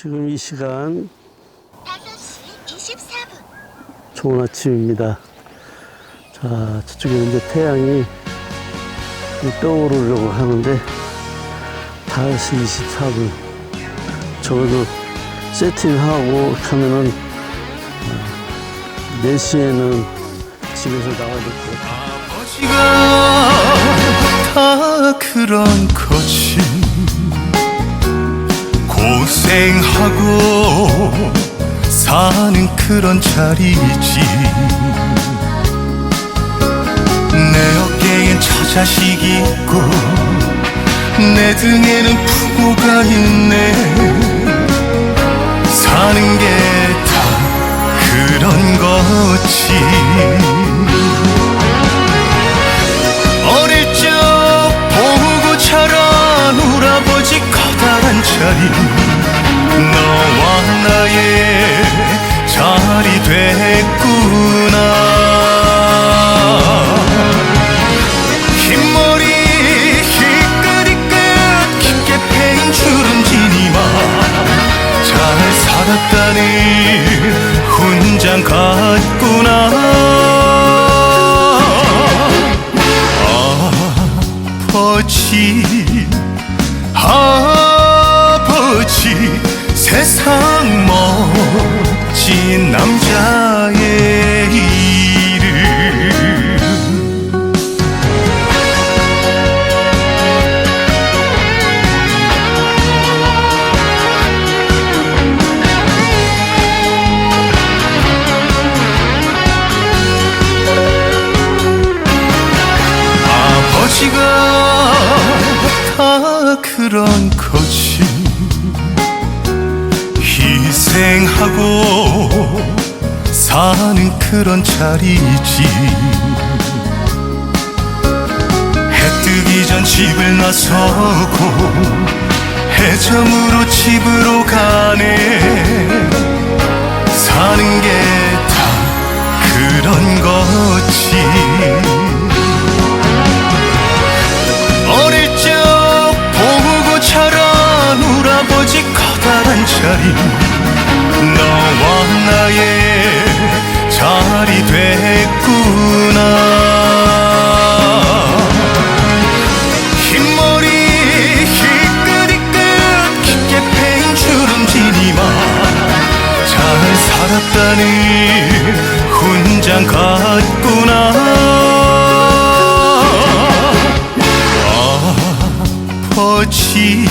지금 이 시간 5시 24분. 좋은 아침입니다. 자, 저쪽에 이제 태양이 떠오르려고 하는데 5시 24분. 적어도 세팅하고 하면은 어, 4시에는 집에서 나와야 될 것 같아요. 아버지가 다 그런 거지 고생하고 사는 그런 자리지. 내 어깨엔 처자식 있고 내 등에는 부모가 있네 자리 너와 나의 자리 됐구나. 흰머리 희끗희끗 깊게 패인 주름지니마 잘 살았다니 훈장 같구나. 아버지 아버지 세상 멋진 남자의 이름. 아버지가 다 그런 거지 희생하고 사는 그런 자리지. 해 뜨기 전 집을 나서고 해점으로 집으로 가네. 사는 게 다 그런 거지. 어릴 적 보고 자란 우리 아버지 커다란 자리 너와 나의 자리 됐구나. 흰머리 희끗희끗 깊게 패인 주름지니마. 잘 살았다니 훈장 같구나. 아버지